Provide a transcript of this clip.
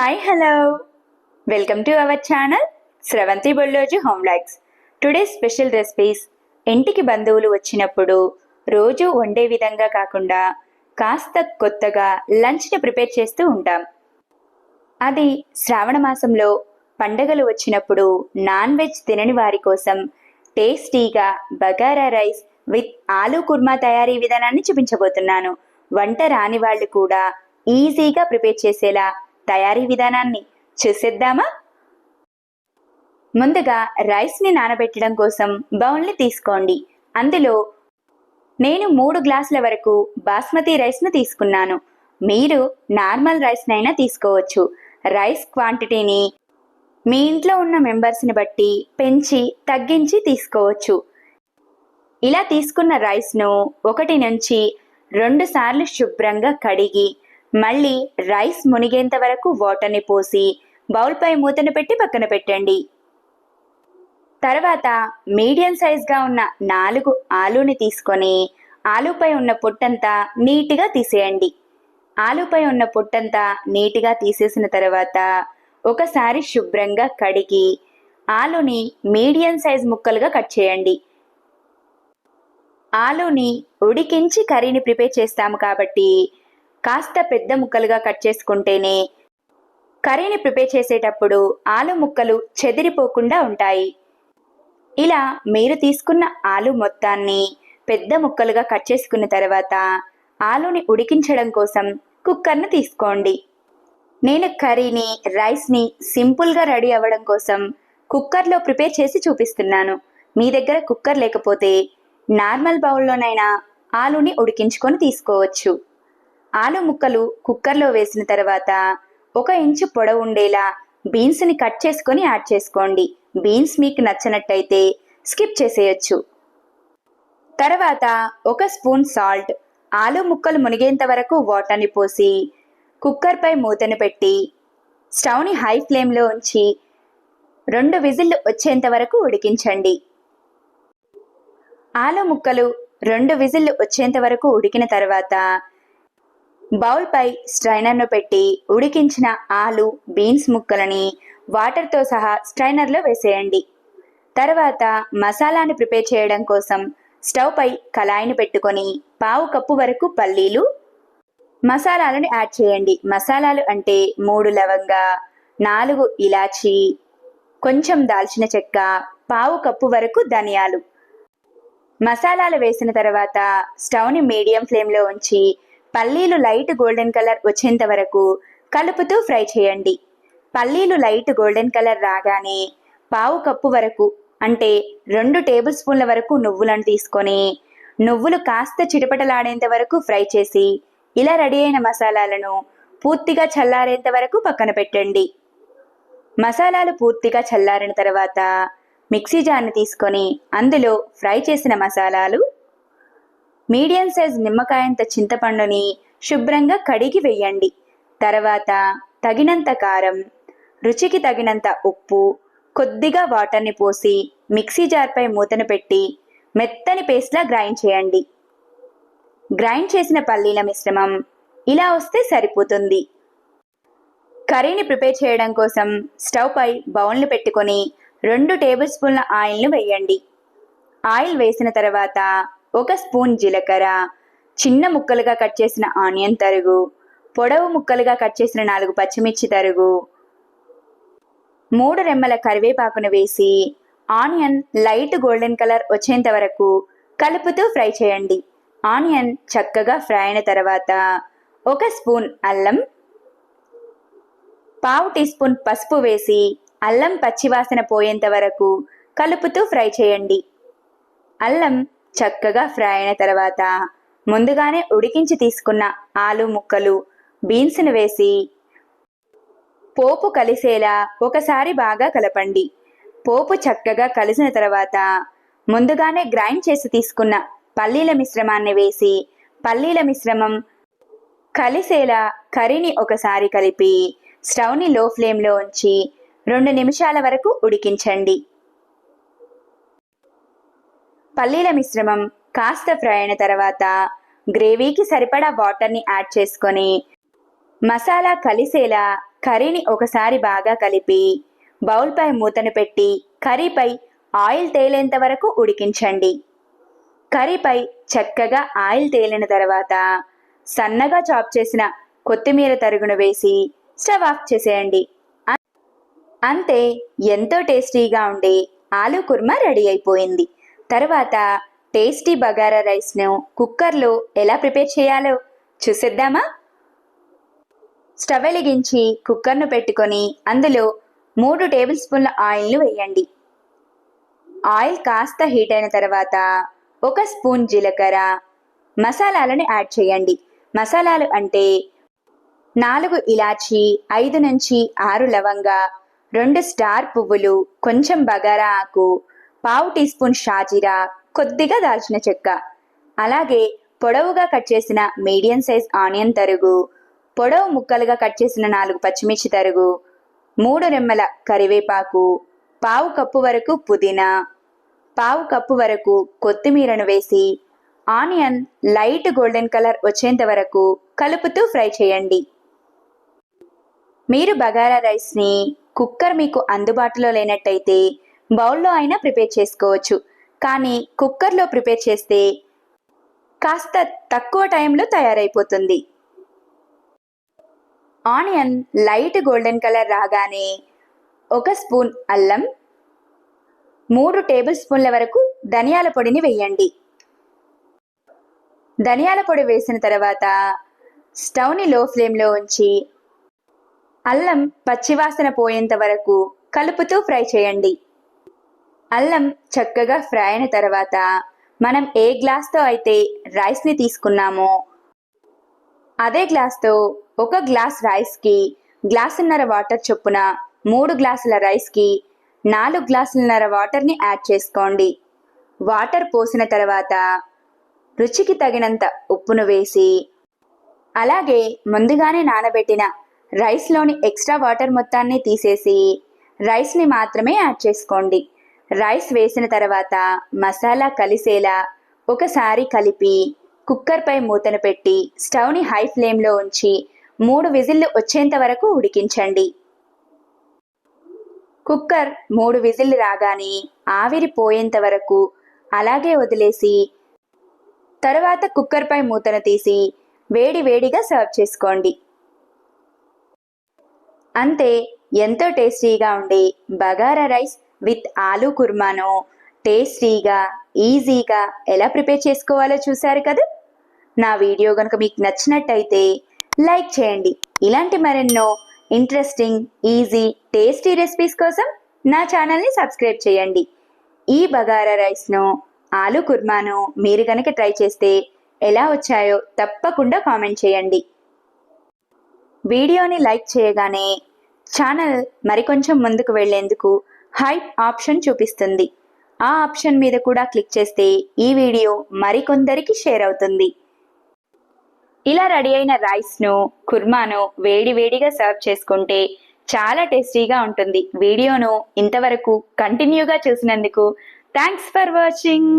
Hi hello welcome to our channel Sravanthi Bolloju home likes today special recipes ఇంటికి బంధువులు వచ్చినప్పుడు రోజు వండే విధంగా కాకుండా కాస్త కొత్తగా లంచ్ని ప్రిపేర్ చేస్తూ ఉంటాం. అది శ్రావణ మాసంలో పండగలు వచ్చినప్పుడు నాన్ వెజ్ తినని వారి కోసం టేస్టీగా బగారా రైస్ విత్ ఆలూ కుర్మా తయారీ విధానాన్ని చూపించబోతున్నాను. వంట రాని వాళ్ళు కూడా ఈజీగా ప్రిపేర్ చేసేలా తయారీ విధానాన్ని చూసేద్దామా? ముందుగా రైస్ని నానబెట్టడం కోసం బౌల్ని తీసుకోండి. అందులో నేను మూడు గ్లాసుల వరకు బాస్మతి రైస్ను తీసుకున్నాను. మీరు నార్మల్ రైస్నైనా తీసుకోవచ్చు. రైస్ క్వాంటిటీని మీ ఇంట్లో ఉన్న మెంబర్స్ని బట్టి పెంచి తగ్గించి తీసుకోవచ్చు. ఇలా తీసుకున్న రైస్ను ఒకటి నుంచి రెండు సార్లు శుభ్రంగా కడిగి మళ్ళీ రైస్ మునిగేంత వరకు వాటర్ని పోసి బౌల్పై మూతను పెట్టి పక్కన పెట్టండి. తర్వాత మీడియం సైజ్గా ఉన్న నాలుగు ఆలూని తీసుకొని ఆలూపై ఉన్న పొట్టంతా నీట్గా తీసేయండి. ఆలూపై ఉన్న పొట్టంతా నీట్గా తీసేసిన తర్వాత ఒకసారి శుభ్రంగా కడిగి ఆలుని మీడియం సైజ్ ముక్కలుగా కట్ చేయండి. ఆలుని ఉడికించి కర్రీని ప్రిపేర్ చేస్తాము కాబట్టి కాస్త పెద్ద ముక్కలుగా కట్ చేసుకుంటేనే కర్రీని ప్రిపేర్ చేసేటప్పుడు ఆలు ముక్కలు చెదిరిపోకుండా ఉంటాయి. ఇలా మీరు తీసుకున్న ఆలు మొత్తాన్ని పెద్ద ముక్కలుగా కట్ చేసుకున్న తర్వాత ఆలుని ఉడికించడం కోసం కుక్కర్ను తీసుకోండి. నేను కర్రీని రైస్ని సింపుల్గా రెడీ అవ్వడం కోసం కుక్కర్లో ప్రిపేర్ చేసి చూపిస్తున్నాను. మీ దగ్గర కుక్కర్ లేకపోతే నార్మల్ బౌల్లోనైనా ఆలుని ఉడికించుకొని తీసుకోవచ్చు. ఆలు ముక్కలు కుక్కర్లో వేసిన తర్వాత ఒక ఇంచు పొడవు ఉండేలా బీన్స్ని కట్ చేసుకొని యాడ్ చేసుకోండి. బీన్స్ మీకు నచ్చినట్టయితే స్కిప్ చేసేయచ్చు. తర్వాత ఒక స్పూన్ సాల్ట్. ఆలు ముక్కలు మునిగేంత వరకు వాటర్ని పోసి కుక్కర్పై మూతను పెట్టి స్టవ్ని హై ఫ్లేమ్లో ఉంచి రెండు విజిల్లు వచ్చేంత వరకు ఉడికించండి. ఆలు ముక్కలు రెండు విజిల్లు వచ్చేంత వరకు ఉడికిన తర్వాత బౌల్పై స్ట్రైనర్ను పెట్టి ఉడికించిన ఆలు బీన్స్ ముక్కలని వాటర్తో సహా స్ట్రైనర్లో వేసేయండి. తర్వాత మసాలాని ప్రిపేర్ చేయడం కోసం స్టవ్ పై కళాయిని పెట్టుకొని పావు కప్పు వరకు పల్లీలు మసాలాలను యాడ్ చేయండి. మసాలాలు అంటే మూడు లవంగ నాలుగు ఇలాచి కొంచెం దాల్చిన చెక్క పావు కప్పు వరకు ధనియాలు. మసాలాలు వేసిన తర్వాత స్టవ్ని మీడియం ఫ్లేమ్లో ఉంచి పల్లీలు లైట్ గోల్డెన్ కలర్ వచ్చేంత వరకు కలుపుతూ ఫ్రై చేయండి. పల్లీలు లైట్ గోల్డెన్ కలర్ రాగానే పావు కప్పు వరకు అంటే రెండు టేబుల్ స్పూన్ల వరకు నువ్వులను తీసుకొని నువ్వులు కాస్త చిటపటలాడేంత వరకు ఫ్రై చేసి ఇలా రెడీ అయిన మసాలాలను పూర్తిగా చల్లారేంత వరకు పక్కన పెట్టండి. మసాలాలు పూర్తిగా చల్లారిన తర్వాత మిక్సీ జార్ని తీసుకొని అందులో ఫ్రై చేసిన మసాలాలు మీడియం సైజ్ నిమ్మకాయంత చింతపండుని శుభ్రంగా కడిగి వేయండి. తర్వాత తగినంత కారం రుచికి తగినంత ఉప్పు కొద్దిగా వాటర్ని పోసి మిక్సీ జార్పై మూతను పెట్టి మెత్తని పేస్ట్లా గ్రైండ్ చేయండి. గ్రైండ్ చేసిన పల్లీల మిశ్రమం ఇలా వస్తే సరిపోతుంది. కర్రీని ప్రిపేర్ చేయడం కోసం స్టవ్ పై బౌల్ని పెట్టుకొని రెండు టేబుల్ స్పూన్ల ఆయిల్ను వేయండి. ఆయిల్ వేసిన తర్వాత ఒక స్పూన్ జీలకర్ర చిన్న ముక్కలుగా కట్ చేసిన ఆనియన్ తరుగు పొడవు ముక్కలుగా కట్ చేసిన నాలుగు పచ్చిమిర్చి తరుగు మూడు రెమ్మల కరివేపాకును వేసి ఆనియన్ లైట్ గోల్డెన్ కలర్ వచ్చేంత వరకు కలుపుతూ ఫ్రై చేయండి. ఆనియన్ చక్కగా ఫ్రై అయిన తర్వాత ఒక స్పూన్ అల్లం పావు టీ స్పూన్ పసుపు వేసి అల్లం పచ్చివాసన పోయేంత వరకు కలుపుతూ ఫ్రై చేయండి. అల్లం చక్కగా ఫ్రై అయిన తర్వాత ముందుగానే ఉడికించి తీసుకున్న ఆలు ముక్కలు బీన్స్ను వేసి పోపు కలిసేలా ఒకసారి బాగా కలపండి. పోపు చక్కగా కలిసిన తర్వాత ముందుగానే గ్రైండ్ చేసి తీసుకున్న పల్లీల మిశ్రమాన్ని వేసి పల్లీల మిశ్రమం కలిసేలా కర్రీని ఒకసారి కలిపి స్టవ్ని లో ఫ్లేమ్లో ఉంచి రెండు నిమిషాల వరకు ఉడికించండి. పల్లీల మిశ్రమం కాస్త ఫ్రై అయిన తర్వాత గ్రేవీకి సరిపడా వాటర్ని యాడ్ చేసుకొని మసాలా కలిసేలా కర్రీని ఒకసారి బాగా కలిపి బౌల్పై మూతను పెట్టి కర్రీపై ఆయిల్ తేలేంత వరకు ఉడికించండి. కర్రీపై చక్కగా ఆయిల్ తేలిన తర్వాత సన్నగా చాప్ చేసిన కొత్తిమీర తరుగును వేసి స్టవ్ ఆఫ్ చేసేయండి. అంతే ఎంతో టేస్టీగా ఉండే ఆలూ కుర్మా రెడీ అయిపోయింది. తర్వాత టేస్టీ బగారా రైస్ను కుక్కర్లో ఎలా ప్రిపేర్ చేయాలో చూసేద్దామా? స్టవ్ వెలిగించి కుక్కర్ను పెట్టుకొని అందులో మూడు టేబుల్ స్పూన్ల ఆయిల్ను వేయండి. ఆయిల్ కాస్త హీట్ అయిన తర్వాత ఒక స్పూన్ జీలకర్ర మసాలాలను యాడ్ చేయండి. మసాలాలు అంటే నాలుగు ఇలాచి ఐదు నుంచి ఆరు లవంగా రెండు స్టార్ పువ్వులు కొంచెం బగారా ఆకు పావు టీ స్పూన్ షాజీరా కొద్దిగా దాల్చిన చెక్క. అలాగే పొడవుగా కట్ చేసిన మీడియం సైజ్ ఆనియన్ తరుగు పొడవు ముక్కలుగా కట్ చేసిన నాలుగు పచ్చిమిర్చి తరుగు మూడు రెమ్మల కరివేపాకు పావు కప్పు వరకు పుదీనా పావు కప్పు వరకు కొత్తిమీరను వేసి ఆనియన్ లైట్ గోల్డెన్ కలర్ వచ్చేంత వరకు కలుపుతూ ఫ్రై చేయండి. మీరు బగారా రైస్ని కుక్కర్ మీకు అందుబాటులో లేనట్టయితే బౌల్లో అయినా ప్రిపేర్ చేసుకోవచ్చు. కానీ కుక్కర్లో ప్రిపేర్ చేస్తే కాస్త తక్కువ టైంలో తయారైపోతుంది. ఆనియన్ లైట్ గోల్డెన్ కలర్ రాగానే ఒక స్పూన్ అల్లం మూడు టేబుల్ స్పూన్ల వరకు ధనియాల పొడిని వేయండి. ధనియాల పొడి వేసిన తర్వాత స్టవ్ని లో ఫ్లేమ్లో ఉంచి అల్లం పచ్చివాసన పోయేంత వరకు కలుపుతూ ఫ్రై చేయండి. అల్లం చక్కగా ఫ్రై అయిన తర్వాత మనం ఏ గ్లాస్తో అయితే రైస్ని తీసుకున్నామో అదే గ్లాస్తో ఒక గ్లాస్ రైస్కి గ్లాసున్నర వాటర్ చొప్పున మూడు గ్లాసుల రైస్కి నాలుగు గ్లాసులన్నర వాటర్ని యాడ్ చేసుకోండి. వాటర్ పోసిన తర్వాత రుచికి తగినంత ఉప్పును వేసి అలాగే ముందుగానే నానబెట్టిన రైస్లోని ఎక్స్ట్రా వాటర్ మొత్తాన్ని తీసేసి రైస్ని మాత్రమే యాడ్ చేసుకోండి. రైస్ వేసిన తర్వాత మసాలా కలిసేలా ఒకసారి కలిపి కుక్కర్పై మూతను పెట్టి స్టవ్ని హై ఫ్లేమ్లో ఉంచి మూడు విజిల్లు వచ్చేంత వరకు ఉడికించండి. కుక్కర్ మూడు విజిల్లు రాగానే ఆవిరి పోయేంత వరకు అలాగే వదిలేసి తరువాత కుక్కర్పై మూతను తీసి వేడి వేడిగా సర్వ్ చేసుకోండి. అంతే ఎంతో టేస్టీగా ఉండే బగారా రైస్ విత్ ఆలూ కుర్మాను టేస్టీగా ఈజీగా ఎలా ప్రిపేర్ చేసుకోవాలో చూశారు కదా? నా వీడియో కనుక మీకు నచ్చినట్టయితే లైక్ చేయండి. ఇలాంటి మరెన్నో ఇంట్రెస్టింగ్ ఈజీ టేస్టీ రెసిపీస్ కోసం నా ఛానల్ని సబ్స్క్రైబ్ చేయండి. ఈ బగారా రైస్ను ఆలూ కుర్మాను మీరు కనుక ట్రై చేస్తే ఎలా వచ్చాయో తప్పకుండా కామెంట్ చేయండి. వీడియోని లైక్ చేయగానే ఛానల్ మరికొంచెం ముందుకు వెళ్ళేందుకు హైప్ ఆప్షన్ చూపిస్తుంది. ఆ ఆప్షన్ మీద కూడా క్లిక్ చేస్తే ఈ వీడియో మరికొందరికి షేర్ అవుతుంది. ఇలా రెడీ అయిన రైస్ను కుర్మాను వేడి వేడిగా సర్వ్ చేసుకుంటే చాలా టేస్టీగా ఉంటుంది. వీడియోను ఇంతవరకు కంటిన్యూగా చూసినందుకు థ్యాంక్స్ ఫర్ వాచింగ్.